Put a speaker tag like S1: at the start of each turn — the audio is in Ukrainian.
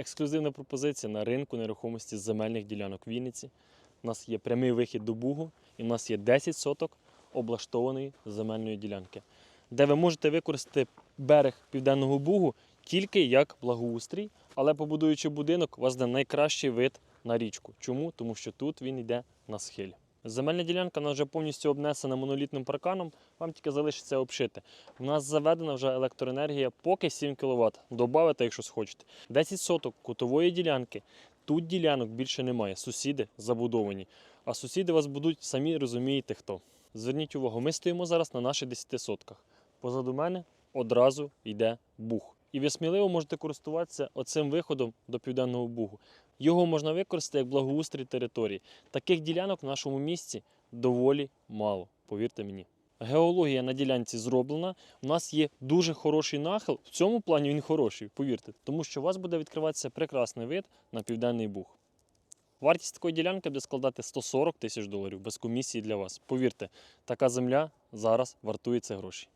S1: Ексклюзивна пропозиція на ринку нерухомості земельних ділянок Вінниці. У нас є прямий вихід до Бугу, і в нас є 10 соток облаштованої земельної ділянки, де ви можете використати берег Південного Бугу тільки як благоустрій, але побудуючи будинок, у вас буде найкращий вид на річку. Чому? Тому що тут він йде на схилі. Земельна ділянка вона вже повністю обнесена монолітним парканом, вам тільки залишиться обшити. У нас заведена вже електроенергія поки 7 кВт. Добавите, якщо схочете. 10 соток кутової ділянки. Тут ділянок більше немає. Сусіди забудовані. А сусіди вас будуть самі розумієте хто. Зверніть увагу, ми стоїмо зараз на наших 10 сотках. Позаду мене одразу йде буг. І ви сміливо можете користуватися оцим виходом до південного бугу. Його можна використати як благоустрій території. Таких ділянок в нашому місті доволі мало, повірте мені. Геологія на ділянці зроблена. У нас є дуже хороший нахил. В цьому плані він хороший, повірте, тому що у вас буде відкриватися прекрасний вид на південний буг. Вартість такої ділянки буде складати 140 тисяч доларів без комісії для вас. Повірте, така земля зараз вартує це гроші.